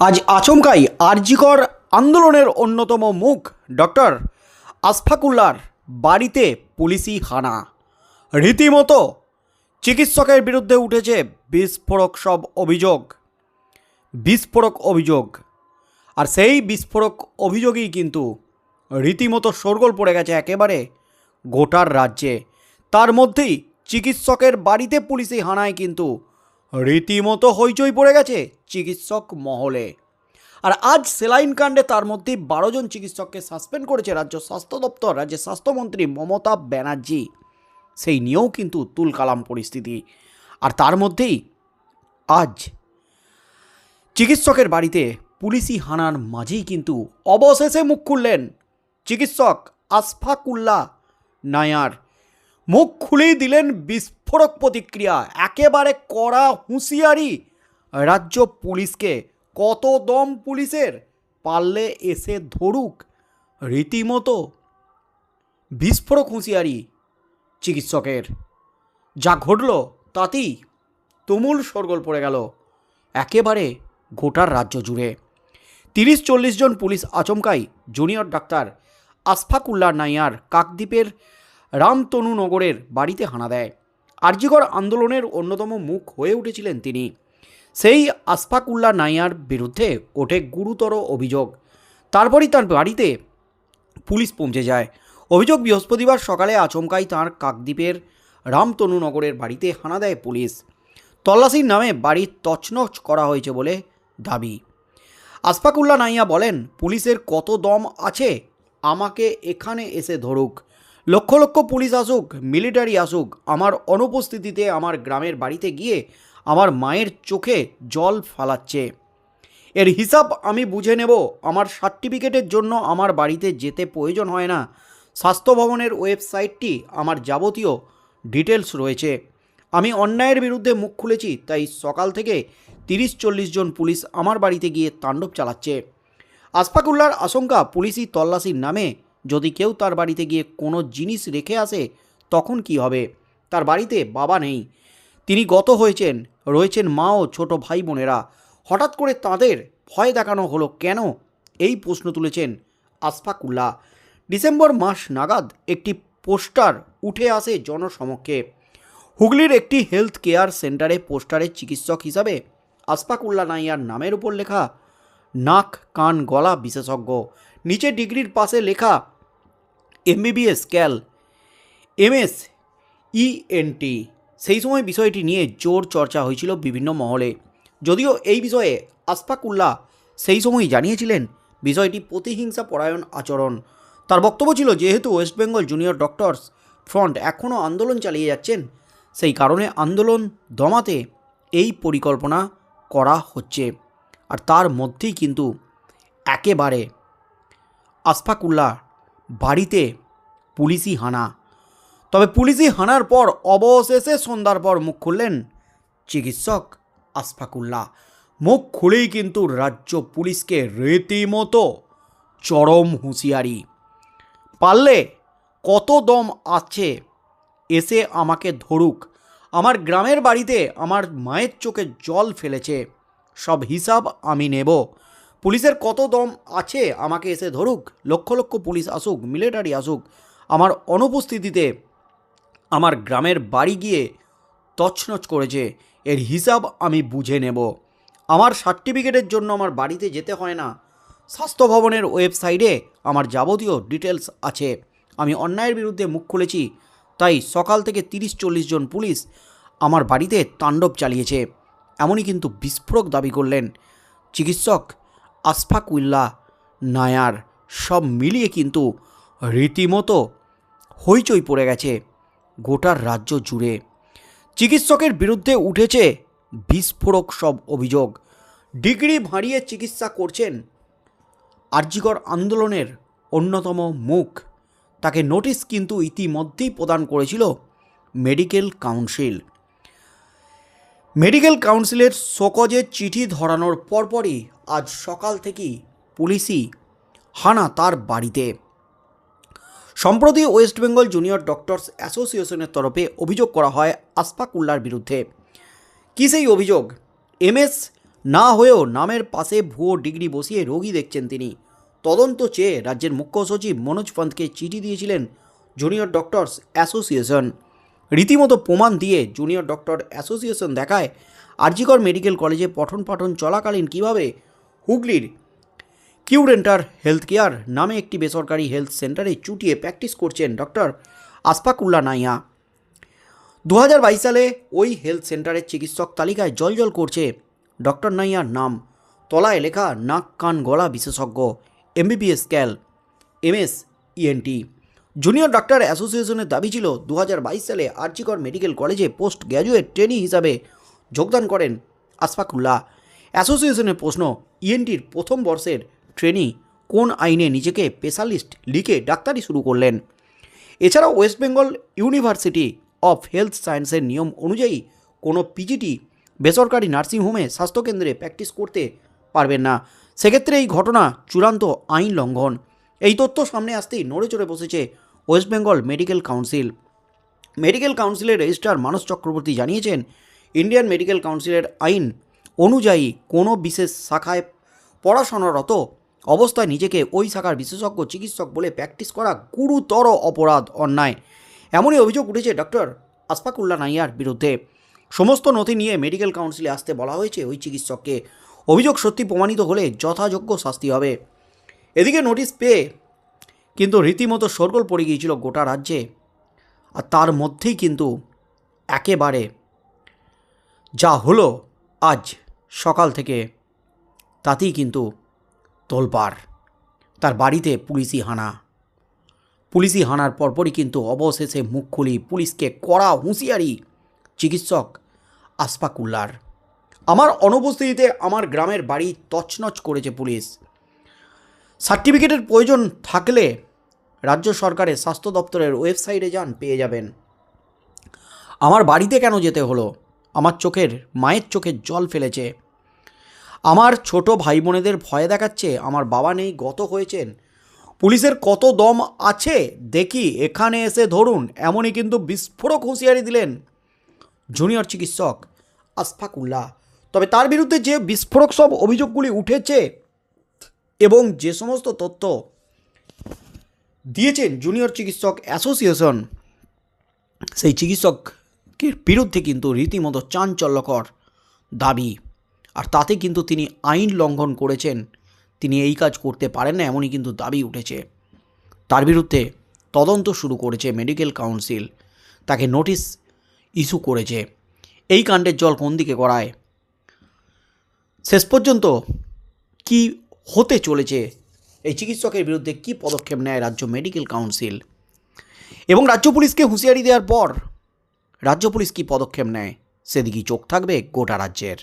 আজ আচমকাই আরজিকর আন্দোলনের অন্যতম মুখ, ডক্টর আসফাকুল্লার বাড়িতে পুলিশি হানা। রীতিমতো চিকিৎসকের বিরুদ্ধে উঠেছে বিস্ফোরক সব অভিযোগ, বিস্ফোরক অভিযোগ। আর সেই বিস্ফোরক অভিযোগই কিন্তু রীতিমতো শোরগোল পড়ে গেছে একেবারে গোটার রাজ্যে। তার মধ্যেই চিকিৎসকের বাড়িতে পুলিশি হানায় কিন্তু রীতিমতো হইচই পড়ে গেছে চিকিৎসক মহলে। আর আজ সেলাইন কাণ্ডে তার মধ্যে বারো জন চিকিৎসককে সাসপেন্ড করেছে রাজ্য স্বাস্থ্য দপ্তর, রাজ্যের স্বাস্থ্যমন্ত্রী মমতা ব্যানার্জি। সেই নিয়েও কিন্তু তুলকালাম পরিস্থিতি। আর তার মধ্যেই আজ চিকিৎসকের বাড়িতে পুলিশি হানার মাঝেই কিন্তু অবশেষে মুখ খুললেন চিকিৎসক আসফাকুল্লাহ নায়ার। মুখ খুলেই দিলেন বিস্ফোরক প্রতিক্রিয়া, একেবারে কড়া হুঁশিয়ারি। রাজ্য পুলিশকে, কত দম পুলিশের? পারলে এসে ধরুক। রীতিমতো বিস্ফোরক হুঁশিয়ারি চিকিৎসকের। যা ঘটল তাতেই তুমুল শোরগোল পড়ে গেল, একেবারে গোটার রাজ্য জুড়ে। তিরিশ চল্লিশ জন পুলিশ আচমকাই জুনিয়র ডাক্তার আসফাকুল্লা নাইয়ার কাকদ্বীপের রামতনু নগরের বাড়িতে হানা দেয়। আরজিকর আন্দোলনের অন্যতম মুখ হয়ে উঠেছিলেন তিনি। সেই আসফাকুল্লা নাইয়ার বিরুদ্ধে ওঠে গুরুতর অভিযোগ। তারপরই তার বাড়িতে পুলিশ পৌঁছে যায়। অভিযোগ বৃহস্পতিবার সকালে আচমকাই তাঁর কাকদ্বীপের রামতনু নগরের বাড়িতে হানা দেয় পুলিশ। তল্লাশির নামে বাড়ি তছনছ করা হয়েছে বলে দাবি। আসফাকুল্লা নাইয়া বলেন, পুলিশের কত দম আছে? আমাকে এখানে এসে ধরুক। লক্ষ লক্ষ পুলিশ আসুক, মিলিটারি আসুক, আমার অনুপস্থিতিতে আমার গ্রামের বাড়িতে গিয়ে আমার মায়ের চোখে জল ফালাচ্ছে। এর হিসাব আমি বুঝে নেব, আমার সার্টিফিকেটের জন্য আমার বাড়িতে যেতে প্রয়োজন হয় না। স্বাস্থ্য ভবনের ওয়েবসাইটটি আমার যাবতীয় ডিটেলস রয়েছে। আমি অন্যায়ের বিরুদ্ধে মুখ খুলেছি, তাই সকাল থেকে তিরিশ চল্লিশ জন পুলিশ আমার বাড়িতে গিয়ে তাণ্ডব চালাচ্ছে। আসফাকুল্লার আশঙ্কা, পুলিশি তল্লাশির নামে যদি কেউ তার বাড়িতে গিয়ে কোনো জিনিস রেখে আসে, তখন কি হবে? তার বাড়িতে বাবা নেই। তিনি গত হয়েছেন, রয়েছেন মা ও ছোট ভাই বোনেরা। হঠাৎ করে তাদের ভয় দেখানো হলো কেন? এই প্রশ্ন তুলেছেন আসফাকুল্লাহ ডিসেম্বর মাস নাগাদ একটি পোস্টার উঠে আসে জনসমক্ষে। হুগলির একটি হেলথ কেয়ার সেন্টারে পোস্টারের চিকিৎসক হিসাবে আসফাকুল্লা নাইয়ার নামের উপর লেখা, নাক, কান, গলা বিশেষজ্ঞ। নিচে ডিগ্রির পাশে লেখা এমবিবিএস ক্যাল এমএস ইএনটি সেই সময় বিষয়টি নিয়ে জোর চর্চা হয়েছিল বিভিন্ন মহলে। যদিও এই বিষয়ে আসফাকুল্লাহ সেই সময়ই জানিয়েছিলেন, বিষয়টি প্রতিহিংসা পরায়ণ আচরণ। তার বক্তব্য ছিল, যেহেতু West Bengal junior doctors front এখনও আন্দোলন চালিয়ে যাচ্ছেন, সেই কারণে আন্দোলন দমাতে এই পরিকল্পনা করা হচ্ছে। আর তার মধ্যেই কিন্তু একেবারে আসফাকুল্লাহ বাড়িতে পুলিশি হানা। তবে পুলিশি হানার পর অবশেষে সন্ধ্যার পর মুখ খুললেন চিকিৎসক আসফাকুল্লাহ মুখ খুলেই কিন্তু রাজ্য পুলিশকে রীতিমতো চরম হুঁশিয়ারি। পারলে কত দম আছে? এসে আমাকে ধরুক। আমার গ্রামের বাড়িতে আমার মায়ের চোখে জল ফেলেছে। সব হিসাব আমি নেব। পুলিশের কত দম আছে? আমাকে এসে ধরুক, লক্ষ লক্ষ পুলিশ আসুক, মিলিটারি আসুক, আমার অনুপস্থিতিতে আমার গ্রামের বাড়ি গিয়ে তছনছ করেছে এর হিসাব আমি বুঝে নেব। আমার সার্টিফিকেটের জন্য আমার বাড়িতে যেতে হয় না। স্বাস্থ্য ভবনের ওয়েবসাইটে আমার যাবতীয় ডিটেলস আছে। আমি অন্যায়ের বিরুদ্ধে মুখ খুলেছি, তাই সকাল থেকে তিরিশ চল্লিশ জন পুলিশ আমার বাড়িতে তাণ্ডব চালিয়েছে। এমনই কিন্তু বিস্ফোরক দাবি করলেন চিকিৎসক আসফাকুল্লাহ নায়ার সব মিলিয়ে কিন্তু রীতিমতো হইচই পড়ে গেছে গোটার রাজ্য জুড়ে। চিকিৎসকের বিরুদ্ধে উঠেছে বিস্ফোরক সব অভিযোগ। ডিগ্রি ভাঁড়িয়ে চিকিৎসা করছেন আরজিকর আন্দোলনের অন্যতম মুখ। তাকে নোটিশ কিন্তু ইতিমধ্যেই প্রদান করেছিল মেডিকেল কাউন্সিল। মেডিকেল কাউন্সিলের শোকজের চিঠি ধরানোর পরপরই আজ সকাল থেকেই পুলিশি হানা তার বাড়িতে। সম্প্রতি ওয়েস্ট বেঙ্গল জুনিয়র ডক্টরস অ্যাসোসিয়েশনের তরফে অভিযোগ করা হয় আসফাকুল্লার বিরুদ্ধে। কী সেই অভিযোগ? এমএস না হয়েও নামের পাশে ভুয়ো ডিগ্রি বসিয়ে রোগী দেখছেন তিনি। তদন্ত চেয়ে রাজ্যের মুখ্য সচিব মনোজ পন্থকে চিঠি দিয়েছিলেন জুনিয়র ডক্টরস অ্যাসোসিয়েশন। রীতিমতো প্রমাণ দিয়ে জুনিয়র ডক্টর অ্যাসোসিয়েশন দেখায় আরজিকর মেডিকেল কলেজে পঠন পাঠন চলাকালীন কীভাবে হুগলির কিউরেন্টার হেলথ কেয়ার নামে একটি বেসরকারি হেলথ সেন্টারে চুটিয়ে প্র্যাকটিস করছেন ডক্টর আসফাকুল্লা নাইয়া। দু হাজার বাইশ সালে ওই হেলথ সেন্টারের চিকিৎসক তালিকায় জলজল করছে। ডক্টর নাইয়ার নাম, তলায় লেখা নাক কান গলা বিশেষজ্ঞ, MBBS Cal MS ENT junior doctor অ্যাসোসিয়েশনের দাবি ছিল দু হাজার বাইশ সালে R G Kar medical college post graduate trainee হিসাবে যোগদান করেন আসফাকুল্লাহ অ্যাসোসিয়েশনের প্রশ্ন ইএনটির প্রথম বর্ষের ট্রেনি কোন আইনে নিজেকে স্পেশালিস্ট লিখে ডাক্তারি শুরু করলেন? এছাড়াও West Bengal university of health সায়েন্সের নিয়ম অনুযায়ী কোনো পিজিটি বেসরকারি নার্সিংহোমে স্বাস্থ্যকেন্দ্রে প্র্যাকটিস করতে পারবেন না। সেক্ষেত্রে এই ঘটনা চূড়ান্ত আইন লঙ্ঘন। এই তথ্য সামনে আসতেই নড়ে চড়ে বসেছে West Bengal medical council. Medical কাউন্সিলের রেজিস্ট্রার মানস চক্রবর্তী জানিয়েছেন, ইন্ডিয়ান মেডিকেল কাউন্সিলের আইন অনুযায়ী কোনো বিশেষ শাখায় পড়াশোনারত অবস্থায় নিজেকে ওই শাখার বিশেষজ্ঞ চিকিৎসক বলে প্র্যাকটিস করা গুরুতর অপরাধ, অন্যায়। এমনই অভিযোগ উঠেছে ডক্টর আসফাকুল্লা নাইয়ার বিরুদ্ধে। সমস্ত নথি নিয়ে মেডিকেল কাউন্সিলে আসতে বলা হয়েছে ওই চিকিৎসককে। অভিযোগ সত্যি প্রমাণিত হলে যথাযোগ্য শাস্তি হবে। এদিকে নোটিশ পেয়ে কিন্তু রীতিমতো সরগোল পড়ে গিয়েছিল গোটা রাজ্যে। আর তার মধ্যেই কিন্তু একেবারে যা হলো আজ সকাল থেকে, তাতেই কিন্তু তোলপাড়। তার বাড়িতে পুলিশি হানা। পুলিশি হানার পরপরই কিন্তু অবশেষে মুখ খুলি পুলিশকে কড়া হুঁশিয়ারি চিকিৎসক আসপাকুল্লার আমার অনুপস্থিতিতে আমার গ্রামের বাড়ি তছনছ করেছে পুলিশ। সার্টিফিকেটের প্রয়োজন থাকলে রাজ্য সরকারের স্বাস্থ্য দপ্তরের ওয়েবসাইটে যান, পেয়ে যাবেন। আমার বাড়িতে কেন যেতে হলো? আমার চোখের, মায়ের চোখের জল ফেলেছে। আমার ছোট ভাই বোনেদের ভয় দেখাচ্ছে, আমার বাবা নেই, গত হয়েছেন। পুলিশের কত দম আছে? দেখি, এখানে এসে ধরুন, এমনই কিন্তু বিস্ফোরক হুঁশিয়ারি দিলেন জুনিয়র চিকিৎসক আসফাকুল্লাহ তবে তার বিরুদ্ধে যে বিস্ফোরক সব অভিযোগগুলি উঠেছে এবং যে সমস্ত তথ্য দিয়েছেন জুনিয়র চিকিৎসক অ্যাসোসিয়েশন। সেই চিকিৎসকের বিরুদ্ধে কিন্তু রীতিমতো চাঞ্চল্যকর দাবি। আর তাতে কিন্তু তিনি আইন লঙ্ঘন করেছেন। তিনি এই কাজ করতে পারেন না, এমনই কিন্তু দাবি উঠেছে। তার বিরুদ্ধে তদন্ত শুরু করেছে মেডিকেল কাউন্সিল। তাকে নোটিশ ইস্যু করেছে। এই কাণ্ডের জল কোন দিকে করায় শেষ পর্যন্ত কি হতে চলেছে এই চিকিৎসকের বিরুদ্ধে কি পদক্ষেপ নেয় রাজ্য মেডিকেল কাউন্সিল? এবং রাজ্য পুলিশকে হুঁশিয়ারি দেওয়ার পর রাজ্য পুলিশ কি পদক্ষেপ নেয়? সেদিকেই চোখ থাকবে গোটা রাজ্যের।